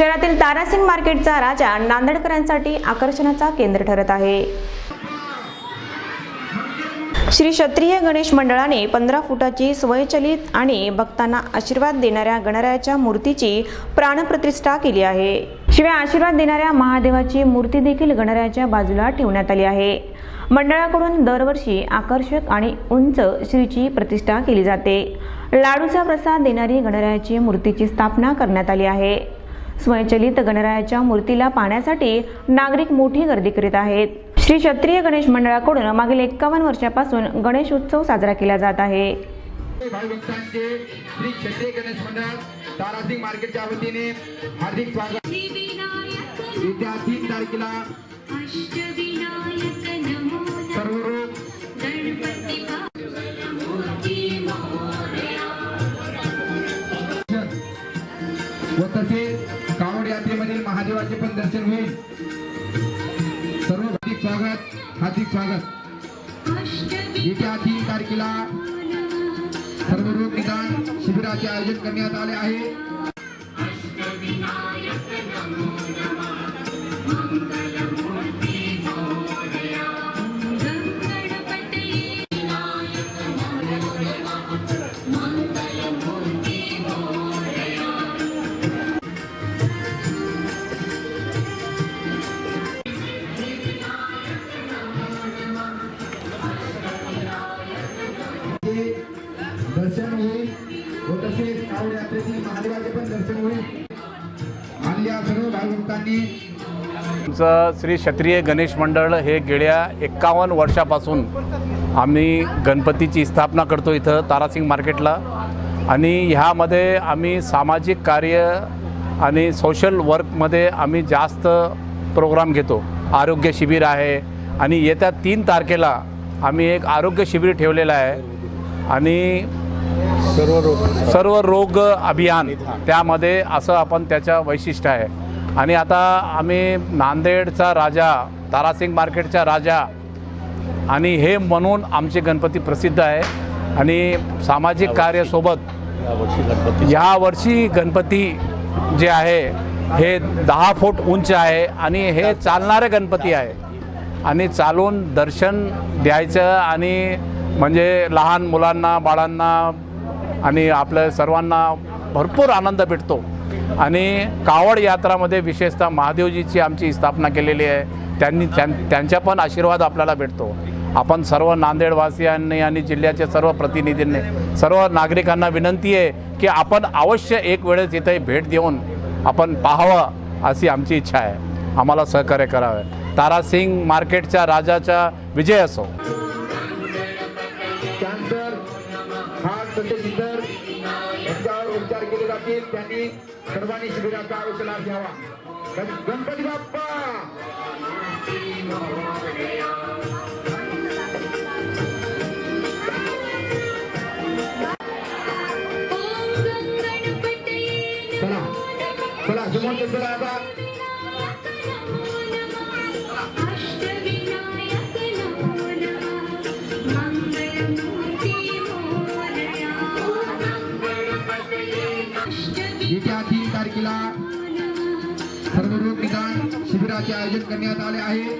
शहरातील तारासिंग मार्केटचा राजा नांदेडकरांसाठी आकर्षणाचा केंद्र ठरत आहे. श्री क्षत्रिय गणेश मंडळाने पंधरा फुटाची स्वयंचलित आणि भक्तांना आशीर्वाद देणाऱ्या गणरायाच्या मूर्तीची प्राणप्रतिष्ठा केली आहे. शिवाय आशीर्वाद देणाऱ्या महादेवाची मूर्ती देखील गणरायाच्या बाजूला ठेवण्यात आली आहे. मंडळाकडून दरवर्षी आकर्षक आणि उंच श्रीची प्रतिष्ठा केली जाते. लाडूचा प्रसाद देणारी गणरायाची मूर्तीची स्थापना करण्यात आली आहे. स्वयंचलित गणरायाच्या मूर्तीला पाहण्यासाठी नागरिक मोठी गर्दी करीत आहेत. श्री क्षत्रिय गणेश मंडळाकडून मागील एक्कावन्न वर्षापासून गणेश उत्सव साजरा केला जात आहे. भाविभक्तांचे श्री क्षत्रिय गणेश मंडळ तारासिंग मार्केटच्या वतीने हार्दिक स्वागत. येत्या तीन तारखेला अष्टविनायक नमो सर्व व कावड यात्रेमधील महादेवाचे पण दर्शन होईल. सर्व हार्दिक स्वागत हार्दिक स्वागत. येत्या तीन तारखेला सर्व रोग निदान शिबिराचे आयोजन करण्यात आले आहे. यात्रेतील महादेवाचे पण दर्शन होईल. सर्व आमचं श्री क्षत्रिय गणेश मंडळ हे गेल्या एक्कावन्न वर्षापासून आम्ही गणपतीची स्थापना करतो इथं तारासिंग मार्केटला. आणि ह्यामध्ये आम्ही सामाजिक कार्य आणि सोशल वर्कमध्ये आम्ही जास्त प्रोग्राम घेतो. आरोग्य शिबिर आहे. आणि येत्या तीन तारखेला आम्ही एक आरोग्य शिबिर ठेवलेलं आहे. आणि सर्व रोग सर्व रोग अभियान त्यामध्ये असं आपण त्याचं वैशिष्ट्य आहे. आणि आता आम्ही नांदेडचा राजा तारासिंग मार्केटचा राजा आणि हे म्हणून आमचे गणपती प्रसिद्ध आहे. आणि सामाजिक कार्यासोबत या वर्षी गणपती जे आहे हे दहा फूट उंच आहे आणि हे चालणारे गणपती आहे. आणि चालून दर्शन द्यायचं आणि म्हणजे लहान मुलांना बाळांना आणि आपल्या सर्वांना भरपूर आनंद भेटतो. आणि कावड यात्रामध्ये विशेषतः महादेवजीची आमची स्थापना केलेली आहे. त्यांनी त्यां त्यांच्या पण आशीर्वाद आपल्याला भेटतो. आपण सर्व नांदेडवासियांनी आणि जिल्ह्याच्या सर्व प्रतिनिधींनी सर्व नागरिकांना विनंती आहे की आपण अवश्य एक वेळेस इथे भेट देऊन आपण पाहावं अशी आमची इच्छा आहे. आम्हाला सहकार्य करावे. तारासिंग मार्केटच्या राजाचा विजय असो. त्यांनी सर्वांनी शिबिराचा लाभ घ्यावा. गण- गणपती बाप्पा! चला. चला समोर चला आता. येत्या तीन तारखेला सर्व रोग निदान शिबिराचे आयोजन करण्यात आले आहे.